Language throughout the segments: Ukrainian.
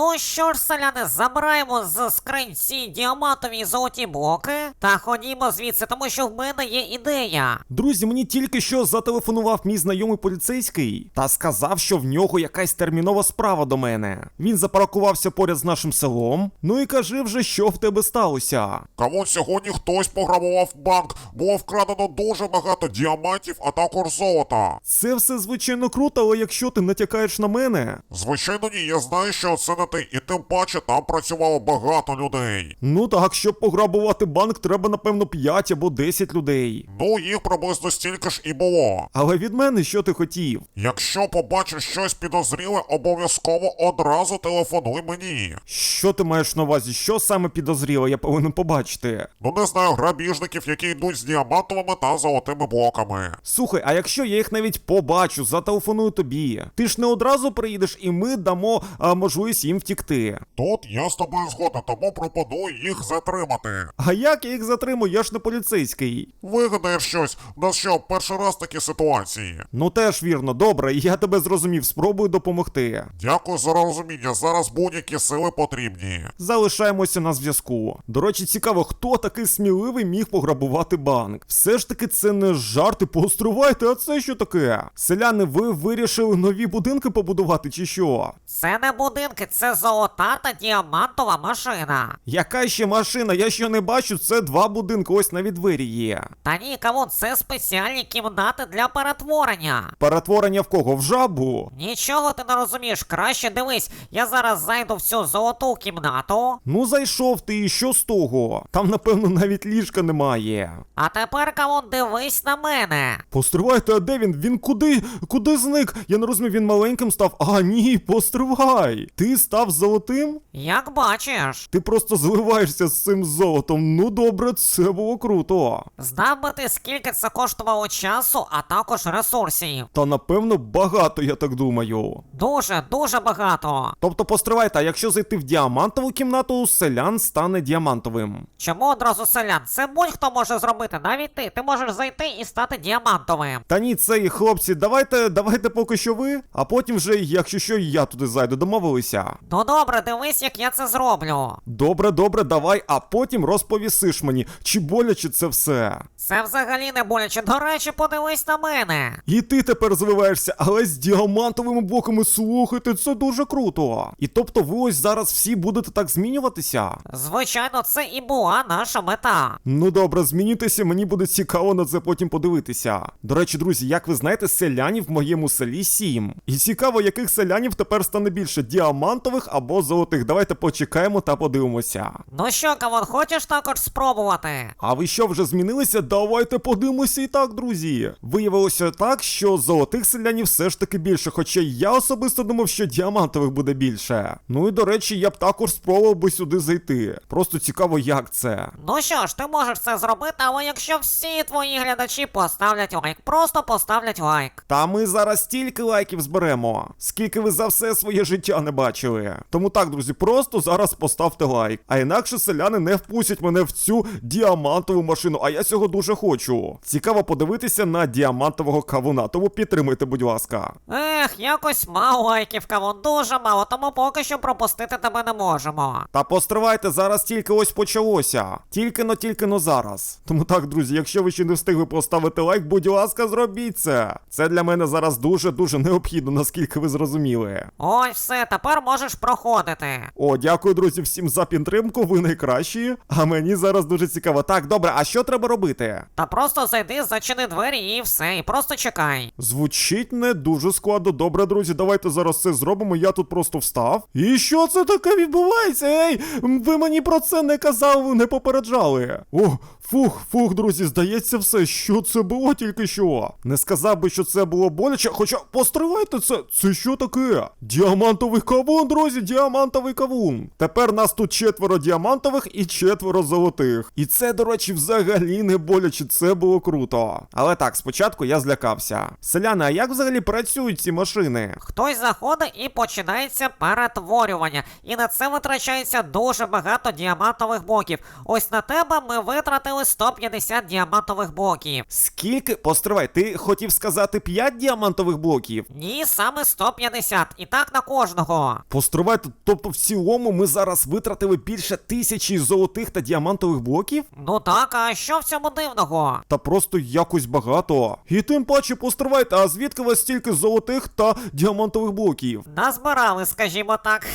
Ну що ж, селяни, забираємо з скринці діамантові і золоті блоки та ходімо звідси, тому що в мене є ідея. Друзі, мені тільки що зателефонував мій знайомий поліцейський та сказав, що в нього якась термінова справа до мене. Він запаркувався поряд з нашим селом. Ну і кажи вже, що в тебе сталося. Кому сьогодні хтось пограбував банк, було вкрадено дуже багато діамантів, а також золота. Це все звичайно круто, але якщо ти натякаєш на мене. Звичайно, ні, я знаю, що це не ти, і тим паче там працювало багато людей. Ну так, щоб пограбувати банк, треба напевно 5 або 10 людей. Ну, їх приблизно стільки ж і було. Але від мене що ти хотів? Якщо побачиш щось підозріле, обов'язково одразу телефонуй мені. Що ти маєш на увазі? Що саме підозріло, я повинен побачити? Ну не знаю грабіжників, які йдуть з діамантовими та золотими блоками. Слухай, а якщо я їх навіть побачу, зателефоную тобі, ти ж не одразу приїдеш і ми дамо а, можливість їм втікти. Тут я з тобою згоден, тому пропоную їх затримати. А як я їх затримую? Я ж не поліцейський. Вигадаєш щось, у нас що, перший раз такі ситуації. Ну теж вірно, добре, я тебе зрозумів, спробую допомогти. Дякую за розуміння, зараз будь-які сили потрібні. Залишаємося на зв'язку. До речі, цікаво, хто такий сміливий міг пограбувати банк. Все ж таки, це не жарти, постривайте, а це що таке? Селяни, ви вирішили нові будинки побудувати чи що? Це не будинки, це золота та діамантова машина. Яка ще машина? Я ще не бачу, це два будинки, ось навіть двері є. Та ні, кавун, це спеціальні кімнати для перетворення. Перетворення в кого? В жабу? Нічого ти не розумієш, краще дивись, я зараз зайду в цю золоту кімнату, Ну зайшов ти, і що з того? Там, напевно, навіть ліжка немає. а тепер кавун дивись на мене. Постривайте, а де він? Він куди? Куди зник? Я не розумію, він маленьким став. А ні, постривай. Ти став золотим? Як бачиш, Ти просто зливаєшся з цим золотом. Ну добре, це було круто. знав би ти, скільки це коштувало часу, а також ресурсів. Та напевно багато, я так думаю. Дуже, дуже багато. Тобто постривайте, а якщо зайти в діамантову кімнату, селян стане діамантовим. Чому одразу селян? Це будь-хто може зробити, навіть ти. Ти можеш зайти і стати діамантовим. Та ні, це і хлопці, давайте, давайте поки що ви, а потім вже, якщо що, я туди зайду, домовилися. Ну добре, дивись, як я це зроблю. Добре, добре, давай, а потім розповісиш мені, чи боляче це все. Це взагалі не боляче. До речі, подивись на мене. І ти тепер звиваєшся, але з діамантовими блоками, слухайте, це дуже круто. І тобто ви ось зараз всі будете так змінюватися? Звичайно, це і була наша мета. Ну добре, змінюйтеся, мені буде цікаво на це потім подивитися. До речі, друзі, як ви знаєте, селянів в моєму селі сім. І цікаво, яких селянів тепер стане більше діамантових або золотих. Давайте почекаємо та подивимося. Ну що, Кавон, хочеш також спробувати? А ви що вже змінилися? Давайте подивимося і так, друзі. Виявилося так, що золотих селянів все ж таки більше, хоча я особисто думав, що діамантових буде більше. Ну і до речі, я б також спробував би сюди зайти. Просто цікаво, як це. Ну що ж, ти можеш це зробити, але якщо всі твої глядачі поставлять лайк, просто поставлять лайк. Та ми зараз стільки лайків зберемо, скільки ви за все своє життя не бачили. Тому так, друзі, просто зараз поставте лайк. А інакше селяни не впустять мене в цю діамантову машину, а я цього дуже хочу. Цікаво подивитися на діамантового кавуна, тому підтримуйте, будь ласка. Ех, якось мало лайків, Кавон, дуже мало, тому поки що пропустити тебе не можемо. Та постривайте, зараз тільки ось почалося. Тільки но тільки но зараз. Тому так, друзі, якщо ви ще не встигли поставити лайк, будь ласка, зробіть це. Це для мене зараз дуже-дуже необхідно, наскільки ви зрозуміли. Ось все, тепер можеш проходити. О, дякую, друзі, всім за підтримку, ви найкращі. А мені зараз дуже цікаво. Так, добре, а що треба робити? Та просто зайди, зачини двері і все, і просто чекай. Звучить не дуже складно. Добре, друзі, давайте зараз це зробимо. Я тут просто встав. І що це таке відбувається? Ей, ви мені про це не казали, не попереджали. О, фух, фух, друзі, здається, все, що це було тільки що. Не сказав би, що це було боляче, хоча постривайте це. Це що таке? Діамантовий кавун, друзі, діамантовий кавун. Тепер нас тут четверо діамантових і четверо золотих. І це, до речі, взагалі не боляче, це було круто. Але так, спочатку я злякався. Селяни, а як взагалі працюють ці машини? Хтось заходить і починається перетворювання. І на це витрачається дуже багато діамантових блоків. Ось на тебе ми витратили витратили 150 діамантових блоків. Скільки? Постривай, ти хотів сказати 5 діамантових блоків? Ні, саме 150. І так на кожного. Постривай, тобто в цілому ми зараз витратили більше тисячі золотих та діамантових блоків? Ну так, а що в цьому дивного? Та просто якось багато. І тим паче постривайте, а звідки у вас стільки золотих та діамантових блоків? Назбирали, скажімо так.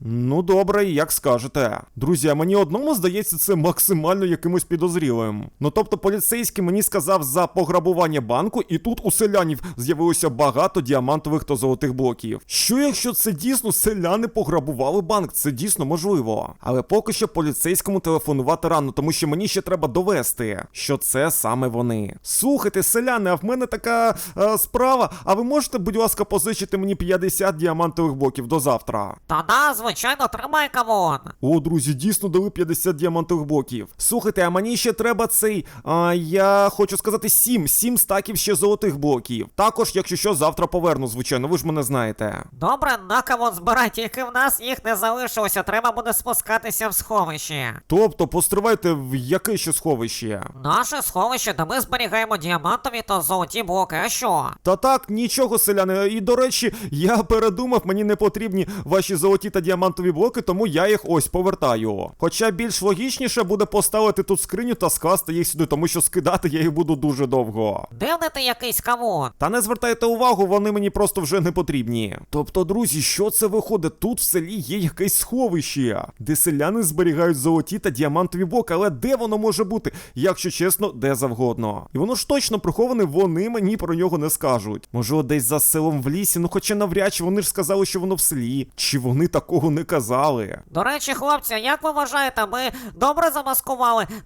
Ну добре, як скажете. Друзі, а мені одному здається це максимально якимось підозрілим. Ну тобто поліцейський мені сказав за пограбування банку, і тут у селянів з'явилося багато діамантових та золотих блоків. Що якщо це дійсно селяни пограбували банк? Це дійсно можливо. Але поки що поліцейському телефонувати рано, тому що мені ще треба довести, що це саме вони. Слухайте, селяни, а в мене така е, справа. А ви можете, будь ласка, позичити мені 50 діамантових блоків до завтра? Та да, звичайно, тримай кавон. О, друзі, дійсно дали 50 діамантових блоків. Слухайте, а мені ще треба цей. А, я хочу сказати 7, 7 стаків ще золотих блоків. Також, якщо що, завтра поверну, звичайно, ви ж мене знаєте. Добре, на кавон збирай, тільки в нас їх не залишилося, треба буде спускатися в сховище. Тобто, постривайте, в яке ще сховище? Наше сховище, де ми зберігаємо діамантові та золоті блоки, а що? Та так, нічого, селяни. І до речі, я передумав, мені не потрібні ваші золоті та діамантові блоки, тому я їх ось повертаю. Хоча більш логічніше буде поставити тут скриню та скласти їх сюди, тому що скидати я їх буду дуже довго. Дивний ти якийсь кавун. Та не звертайте увагу, вони мені просто вже не потрібні. Тобто, друзі, що це виходить? Тут в селі є якесь сховище, де селяни зберігають золоті та діамантові блоки, але де воно може бути? Якщо чесно, де завгодно. І воно ж точно приховане, вони мені про нього не скажуть. Може, десь за селом в лісі, ну хоча навряд чи вони ж сказали, що воно в селі. Чи вони такого не казали? До речі, хлопці, як ви вважаєте, ми добре замаскували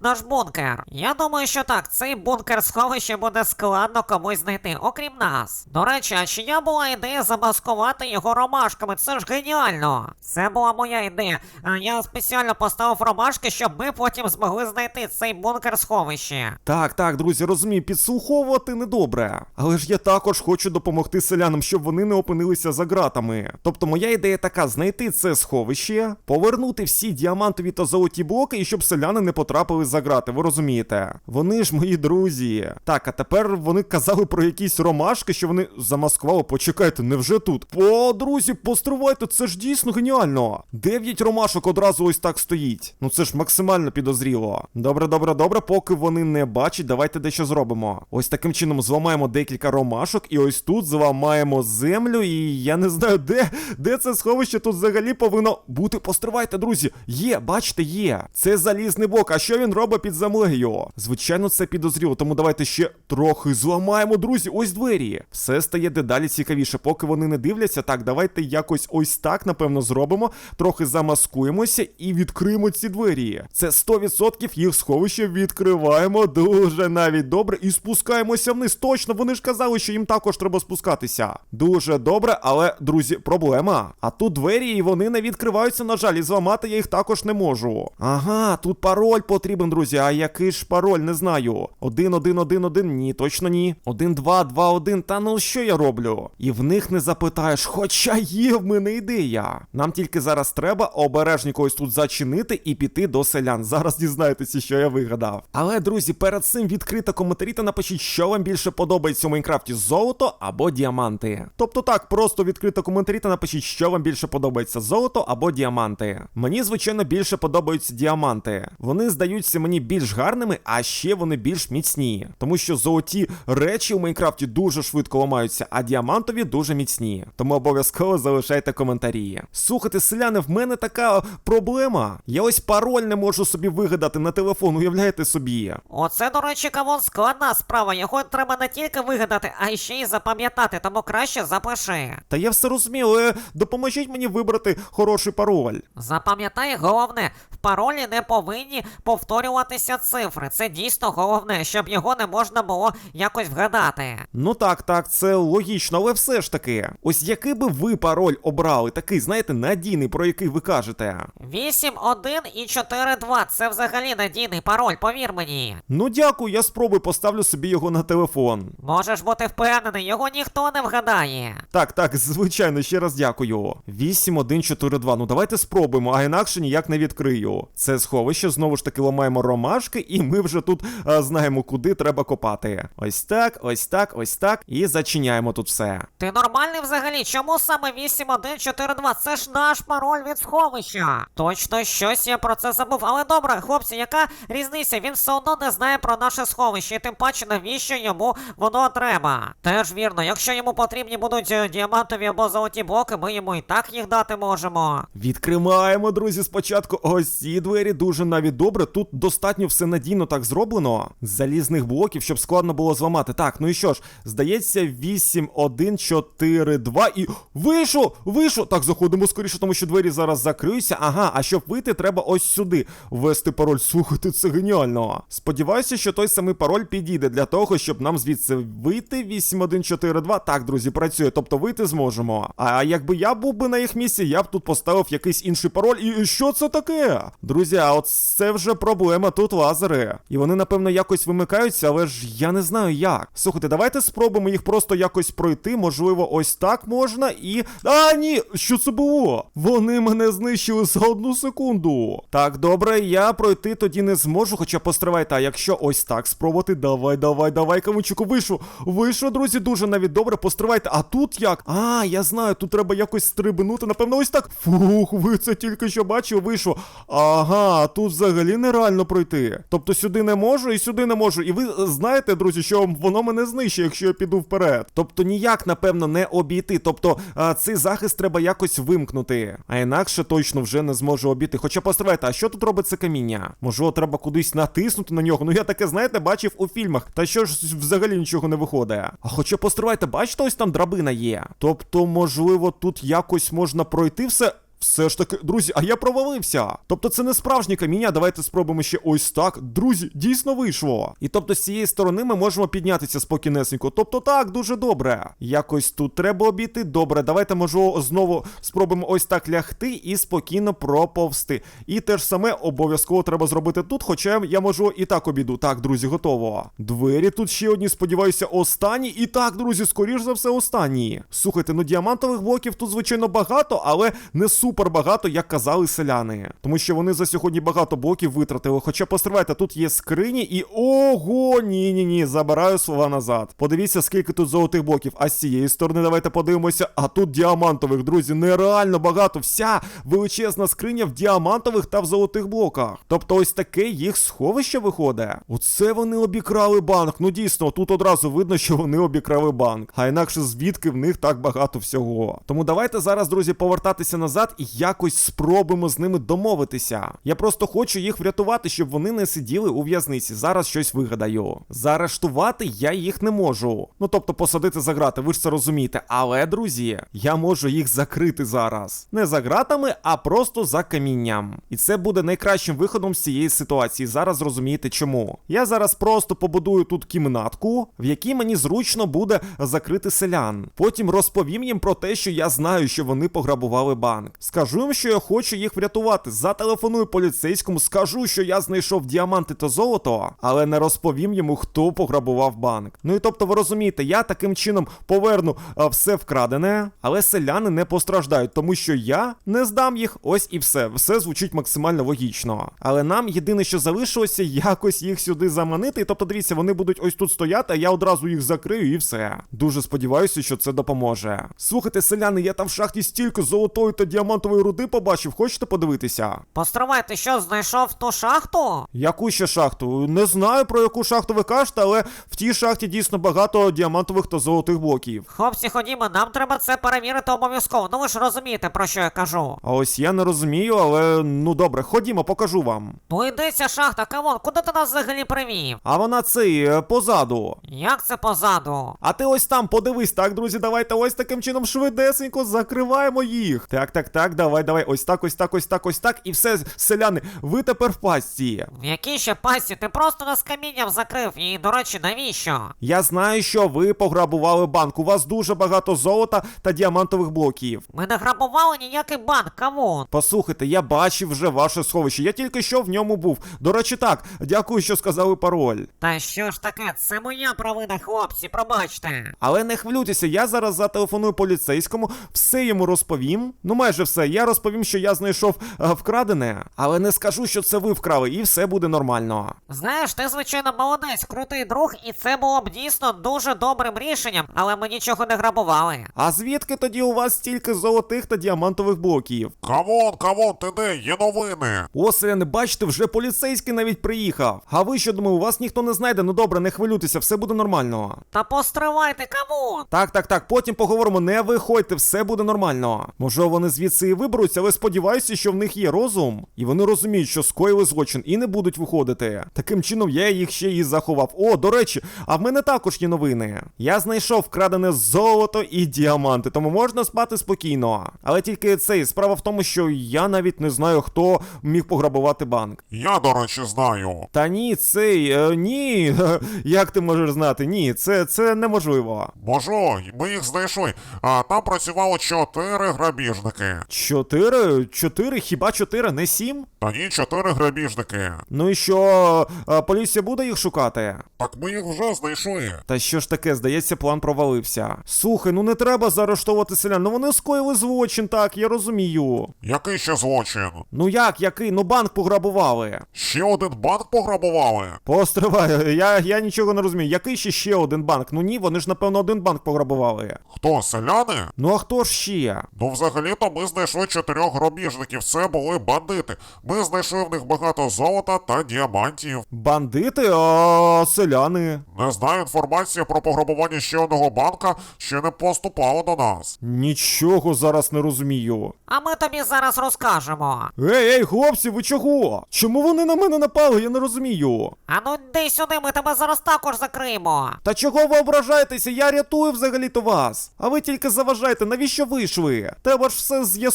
наш бункер? Я думаю, що так, цей бункер сховище буде складно комусь знайти, окрім нас. До речі, а чия була ідея замаскувати його ромашками? Це ж геніально. Це була моя ідея. Я спеціально поставив ромашки, щоб ми потім змогли знайти цей бункер сховище. Так, так, друзі, розумію, підслуховувати недобре. Але ж я також хочу допомогти селянам, щоб вони не опинилися за ґратами. Тобто моя ідея така: знайти це сховище, повернути всі діамантові та золоті блоки, і щоб селяни не потрапили за грати, ви розумієте? Вони ж мої друзі. Так, а тепер вони казали про якісь ромашки, що вони замаскували. Почекайте, невже тут? О, друзі, постривайте, це ж дійсно геніально. Дев'ять ромашок одразу ось так стоїть. Ну це ж максимально підозріло. Добре, добре, добре, поки вони не бачать, давайте дещо зробимо. Ось таким чином зламаємо декілька ромашок, і ось тут зламаємо землю, і я не знаю, де, де це сховище тут взагалі повинно бути. Постривайте, друзі. Є, бачите, є. Це залізний блок. А що він робить під землею? Звичайно, це підозріло, тому давайте ще трохи зламаємо, друзі. Ось двері. Все стає дедалі цікавіше, поки вони не дивляться. Так, давайте якось ось так, напевно, зробимо. Трохи замаскуємося і відкриємо ці двері. Це 100% їх сховище відкриваємо дуже навіть добре і спускаємося вниз. Точно, вони ж казали, що їм також треба спускатися. Дуже добре, але, друзі, проблема. А тут двері, і вони не відкриваються, на жаль, і зламати я їх також не можу. Ага, тут пароль потрібен, друзі. А який ж пароль, не знаю. Один, один, один, один. Ні, точно ні. Один, два, два, один. Та ну що я роблю? І в них не запитаєш, хоча є в мене ідея. Нам тільки зараз треба обережніко ось тут зачинити і піти до селян. Зараз дізнаєтеся, що я вигадав. Але, друзі, перед цим відкрито коментарі та напишіть, що вам більше подобається у Майнкрафті золото або діаманти. Тобто так, просто відкрито коментарі та напишіть, що вам більше подобається золото або діаманти. Мені, звичайно, більше подобаються діаманти. Вони здаються мені більш гарними, а ще вони більш міцні. Тому що золоті речі у Майнкрафті дуже швидко ламаються, а діамантові дуже міцні. Тому обов'язково залишайте коментарі. Слухайте, селяни, в мене така проблема. Я ось пароль не можу собі вигадати на телефон, уявляєте собі. Оце, до речі, кавун складна справа. Його треба не тільки вигадати, а й ще й запам'ятати, тому краще запиши. Та я все розумію, але допоможіть мені вибрати хороший пароль. Запам'ятай головне, в паролі не повинні повторюватися цифри. Це дійсно головне, щоб його не можна було якось вгадати. Ну так, так, це логічно, але все ж таки. Ось який би ви пароль обрали, такий, знаєте, надійний, про який ви кажете. 8, 1 і 4, 2. Це взагалі надійний пароль, повір мені. Ну дякую, я спробую поставлю собі його на телефон. Можеш бути впевнений, його ніхто не вгадає. Так, так, звичайно, ще раз дякую. 8142. Ну давайте спробуємо, а інакше ніяк не відкрию. Це сховище знову знову ж таки ламаємо ромашки, і ми вже тут а, знаємо, куди треба копати. Ось так, ось так, ось так. І зачиняємо тут все. Ти нормальний взагалі? Чому саме 8142? Це ж наш пароль від сховища. Точно щось я про це забув. Але добре, хлопці, яка різниця? Він все одно не знає про наше сховище, і тим паче навіщо йому воно треба. Теж вірно, якщо йому потрібні будуть е, діамантові або золоті блоки, ми йому і так їх дати можемо. Відкриваємо, друзі, спочатку ось ці двері дуже навіть добре. Тут достатньо все надійно так зроблено. Залізних блоків, щоб складно було зламати. Так, ну і що ж, здається, 8, 1, 4, 2 і. Вийшов! Вийшов! Так, заходимо скоріше, тому що двері зараз закриються. Ага, а щоб вийти, треба ось сюди ввести пароль. Слухайте, це геніально. Сподіваюся, що той самий пароль підійде для того, щоб нам звідси вийти. 8, 1, 4, 2. Так, друзі, працює. Тобто вийти зможемо. А якби я був би на їх місці, я б тут поставив якийсь інший пароль. І що це таке? Друзі, а от це вже проблема. Тут лазери. І вони, напевно, якось вимикаються, але ж я не знаю як. Слухайте, давайте спробуємо їх просто якось пройти. Можливо, ось так можна і. А, ні! Що це було? Вони мене знищили за одну секунду. Так, добре, я пройти тоді не зможу, хоча постривайте, а якщо ось так спробувати, давай, давай, давай, камучику, вийшов. Вийшов, друзі, дуже навіть добре, постривайте. А тут як? А, я знаю, тут треба якось стрибнути, напевно, ось так. Фух, ви це тільки що бачив, вийшов. Ага, тут взагалі нереально пройти. Тобто сюди не можу і сюди не можу. І ви е, знаєте, друзі, що воно мене знищить, якщо я піду вперед. Тобто ніяк, напевно, не обійти. Тобто цей захист треба якось вимкнути. А інакше точно вже не зможу обійти. Хоча постривайте, а що тут робить це каміння? Можливо, треба кудись натиснути на нього. Ну я таке, знаєте, бачив у фільмах. Та що ж взагалі нічого не виходить. А хоча постривайте, бачите, ось там драбина є. Тобто, можливо, тут якось можна пройти все. Все ж таки, друзі, а я провалився. Тобто це не справжнє каміння. Давайте спробуємо ще ось так. Друзі, дійсно вийшло. І тобто з цієї сторони ми можемо піднятися спокійнесенько. Тобто так, дуже добре. Якось тут треба обійти. Добре, давайте можу знову спробуємо ось так лягти і спокійно проповзти. І те ж саме обов'язково треба зробити тут, хоча я можу і так обійду. Так, друзі, готово. Двері тут ще одні, сподіваюся, останні. І так, друзі, скоріш за все, останні. Слухайте, ну діамантових блоків тут, звичайно, багато, але не супер багато, як казали селяни. Тому що вони за сьогодні багато блоків витратили. Хоча постривайте, тут є скрині і. Ого, ні, ні, ні, забираю слова назад. Подивіться, скільки тут золотих блоків. А з цієї сторони давайте подивимося. А тут діамантових, друзі, нереально багато. Вся величезна скриня в діамантових та в золотих блоках. Тобто, ось таке їх сховище виходить. Оце вони обікрали банк. Ну дійсно, тут одразу видно, що вони обікрали банк. А інакше звідки в них так багато всього. Тому давайте зараз, друзі, повертатися назад і якось спробуємо з ними домовитися. Я просто хочу їх врятувати, щоб вони не сиділи у в'язниці. Зараз щось вигадаю. Заарештувати я їх не можу. Ну тобто посадити за грати, ви ж це розумієте. Але, друзі, я можу їх закрити зараз. Не за гратами, а просто за камінням. І це буде найкращим виходом з цієї ситуації. Зараз розумієте чому. Я зараз просто побудую тут кімнатку, в якій мені зручно буде закрити селян. Потім розповім їм про те, що я знаю, що вони пограбували банк. Скажу їм, що я хочу їх врятувати. Зателефоную поліцейському, скажу, що я знайшов діаманти та золото, але не розповім йому, хто пограбував банк. Ну і тобто, ви розумієте, я таким чином поверну а, все вкрадене, але селяни не постраждають, тому що я не здам їх. Ось і все. Все звучить максимально логічно. Але нам єдине, що залишилося, якось їх сюди заманити. Тобто, дивіться, вони будуть ось тут стояти, а я одразу їх закрию і все. Дуже сподіваюся, що це допоможе. Слухайте, селяни, я там в шахті стільки золотої та діамантової руди побачив. Хочете подивитися? Постривай, ти що, знайшов ту шахту? Яку ще шахту? Не знаю про яку шахту ви кажете, але в тій шахті дійсно багато діамантових та золотих блоків. Хлопці, ходімо, нам треба це перевірити обов'язково. Ну ви ж розумієте, про що я кажу. А ось я не розумію, але ну добре, ходімо, покажу вам. Ну ця шахта, камон, куди ти нас взагалі привів? А вона цей е, позаду. Як це позаду? А ти ось там подивись, так, друзі, давайте ось таким чином швидесенько закриваємо їх. Так, так, так, давай, давай, ось так, ось так, ось так, ось так. І все, селяни, ви тепер в пастці. В якій ще пасті? Ти просто нас камінням закрив. І, до речі, навіщо? Я знаю, що ви пограбували банк. У вас дуже багато золота та діамантових блоків. Ми не грабували ніякий банк, камон. Послухайте, я бачив вже ваше сховище. Я тільки що в ньому був. До речі, так, дякую, що сказали пароль. Та що ж таке, це моя провина, хлопці, пробачте. Але не хвилюйтеся, я зараз зателефоную поліцейському, все йому розповім. Ну майже все. Все. Я розповім, що я знайшов е, вкрадене, але не скажу, що це ви вкрали, і все буде нормально. Знаєш, ти звичайно молодець, крутий друг, і це було б дійсно дуже добрим рішенням, але ми нічого не грабували. А звідки тоді у вас стільки золотих та діамантових блоків? Камон, камон, ти де? Є новини. О, селяни, бачите, вже поліцейський навіть приїхав. А ви що думали, у вас ніхто не знайде? Ну добре, не хвилюйтеся, все буде нормально. Та постривайте, камон! Так, так, так, потім поговоримо, не виходьте, все буде нормально. Може, вони звідси і виберуться, але сподіваюся, що в них є розум, і вони розуміють, що скоїли злочин і не будуть виходити. Таким чином я їх ще і заховав. О, до речі, а в мене також є новини. Я знайшов вкрадене золото і діаманти, тому можна спати спокійно. Але тільки цей справа в тому, що я навіть не знаю, хто міг пограбувати банк. Я, до речі, знаю. Та ні, цей е, ні. Як ти можеш знати? Ні, це, це неможливо. Можу, ми їх знайшли. А там працювало чотири грабіжники. Чотири? Чотири? Хіба чотири, не сім? Та ні, чотири грабіжники. Ну і що, поліція буде їх шукати? Так ми їх вже знайшли. Та що ж таке, здається, план провалився. Слухай, ну не треба заарештовувати селян. Ну вони скоїли злочин, так, я розумію. Який ще злочин? Ну як, який? Ну банк пограбували. Ще один банк пограбували? Постривай, я, я нічого не розумію. Який ще ще один банк? Ну ні, вони ж напевно один банк пограбували. Хто, селяни? Ну а хто ж ще? Ну, взагалі-то ми знайшли чотирьох грабіжників. Це були бандити. Ми знайшли в них багато золота та діамантів. Бандити, а селяни. Не знаю, інформація про пограбування ще одного банка ще не поступала до нас. Нічого зараз не розумію. А ми тобі зараз розкажемо. Ей, ей, хлопці, ви чого? Чому вони на мене напали? Я не розумію. А ну йди сюди, ми тебе зараз також закриємо. Та чого ви ображаєтеся? Я рятую взагалі-то вас. А ви тільки заважаєте, навіщо вийшли? Треба ж все з'ясувати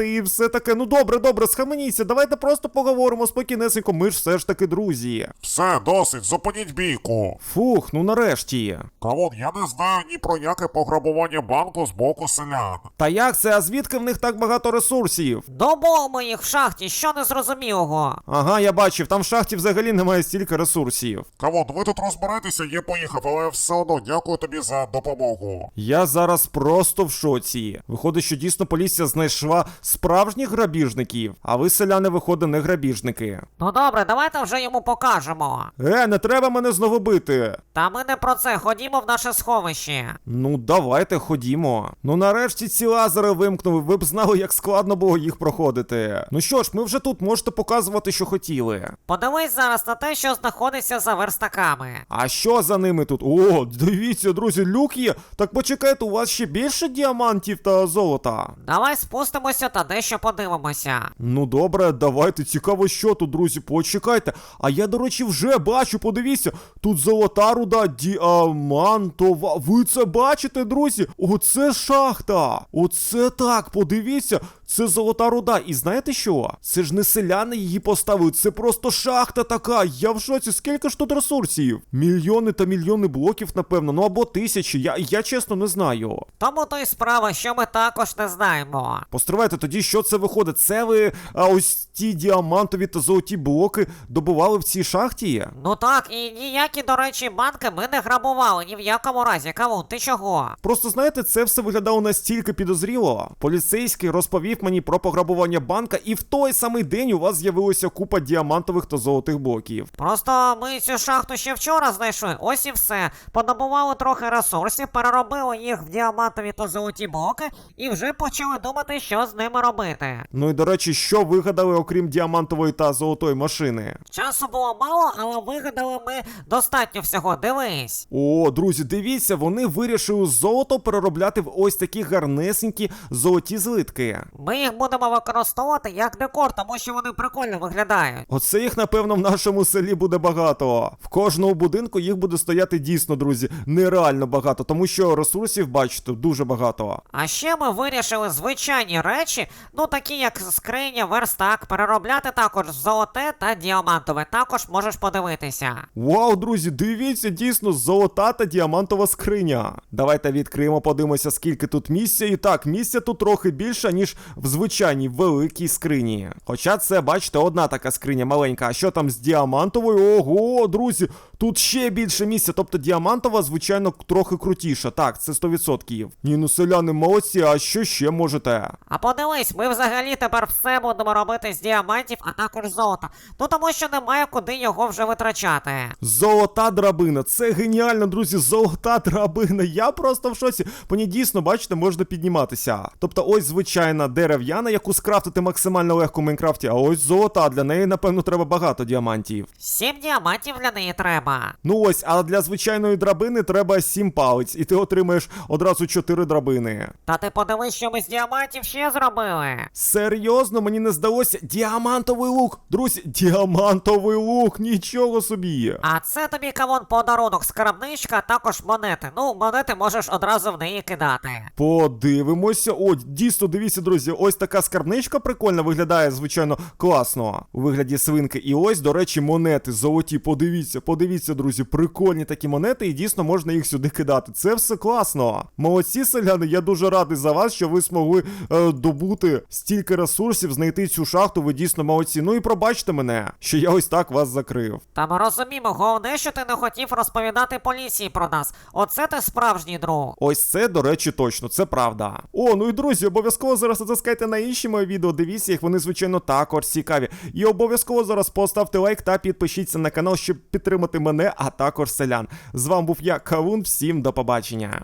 і все таке. Ну добре, добре, схаменіться. Давайте просто поговоримо спокійнесенько. Ми ж все ж таки друзі. Все, досить, зупиніть бійку. Фух, ну нарешті. Камон, я не знаю ні про яке пограбування банку з боку селян. Та як це? А звідки в них так багато ресурсів? Добуємо їх в шахті, що незрозумілого. Ага, я бачив, там в шахті взагалі немає стільки ресурсів. Камон, ви тут розберетеся, я поїхав, але все одно дякую тобі за допомогу. Я зараз просто в шоці. Виходить, що дійсно поліція знайшла справжніх грабіжників, а ви, селяни, виходить, не грабіжники. Ну добре, давайте вже йому покажемо. Е, не треба мене знову бити. Та ми не про це, ходімо в наше сховище. Ну, давайте ходімо. Ну нарешті ці лазери вимкнули, ви б знали, як складно було їх проходити. Ну що ж, ми вже тут можете показувати, що хотіли. Подивись зараз на те, що знаходиться за верстаками. А що за ними тут? О, дивіться, друзі, люк є. Так почекайте, у вас ще більше діамантів та золота. Давай спустимося та дещо подивимося. Ну добре, давайте цікаво, що тут, друзі, почекайте. А я, до речі, вже бачу, подивіться, тут золота руда діамантова. Ви це бачите, друзі? Оце шахта. Оце так, подивіться. Це золота руда. І знаєте що? Це ж не селяни її поставили, це просто шахта така. Я в шоці, скільки ж тут ресурсів? Мільйони та мільйони блоків, напевно, ну або тисячі. Я, я чесно не знаю. Тому то й справа, що ми також не знаємо. Постривайте, тоді що це виходить? Це ви а ось ті діамантові та золоті блоки добували в цій шахті? Ну так, і ніякі, до речі, банки ми не грабували ні в якому разі. Кавун, ти чого? Просто знаєте, це все виглядало настільки підозріло. Поліцейський розповів мені про пограбування банка, і в той самий день у вас з'явилася купа діамантових та золотих блоків. Просто ми цю шахту ще вчора знайшли, ось і все. Подобували трохи ресурсів, переробили їх в діамантові та золоті блоки, і вже почали думати, що з ними робити. Ну і до речі, що вигадали, окрім діамантової та золотої машини? Часу було мало, але вигадали ми достатньо всього. Дивись. О, друзі, дивіться, вони вирішили золото переробляти в ось такі гарнесенькі золоті злитки. Ми їх будемо використовувати як декор, тому що вони прикольно виглядають. Оце їх, напевно, в нашому селі буде багато. В кожному будинку їх буде стояти дійсно, друзі, нереально багато, тому що ресурсів, бачите, дуже багато. А ще ми вирішили звичайні речі, ну такі як скриня, верстак, переробляти також золоте та діамантове. Також можеш подивитися. Вау, друзі, дивіться, дійсно золота та діамантова скриня. Давайте відкриємо, подивимося, скільки тут місця. І так, місця тут трохи більше, ніж в звичайній великій скрині. Хоча це, бачите, одна така скриня маленька. А що там з діамантовою? Ого, друзі, Тут ще більше місця, тобто діамантова, звичайно, трохи крутіша. Так, це 100%. Ні, ну селяни молодці, а що ще можете? А подивись, ми взагалі тепер все будемо робити з діамантів, а також золота. Ну тому що немає куди його вже витрачати. Золота драбина, це геніально, друзі. Золота драбина. Я просто в шоці. По ній дійсно, бачите, можна підніматися. Тобто, ось звичайна дерев'яна, яку скрафтити максимально легко в Майнкрафті, а ось золота. Для неї, напевно, треба багато діамантів. Сім діамантів для неї треба. Ну ось, а для звичайної драбини треба 7 палець, і ти отримаєш одразу 4 драбини. Та ти подивись, що ми з діамантів ще зробили. Серйозно, мені не здалося. Діамантовий лук! Друзі, діамантовий лук, нічого собі. А це тобі кавон подарунок, скарбничка, а також монети. Ну, монети можеш одразу в неї кидати. Подивимося. О, дійсно, дивіться, друзі, ось така скарбничка прикольна виглядає, звичайно, класно. У вигляді свинки. І ось, до речі, монети золоті. Подивіться, подивіться, друзі, прикольні такі монети, і дійсно можна їх сюди кидати. Це все класно. Молодці, селяни, я дуже радий за вас, що ви змогли е, добути стільки ресурсів, знайти цю шахту. Ви дійсно молодці. Ну і пробачте мене, що я ось так вас закрив. Та ми розуміємо, головне, що ти не хотів розповідати поліції про нас. Оце ти справжній друг. Ось це, до речі, точно, це правда. О, ну і друзі, обов'язково зараз затискайте на інші мої відео. Дивіться їх, вони, звичайно, також цікаві. І обов'язково зараз поставте лайк та підпишіться на канал, щоб підтримати мене, а також селян. З вами був я, Кавун. Всім до побачення.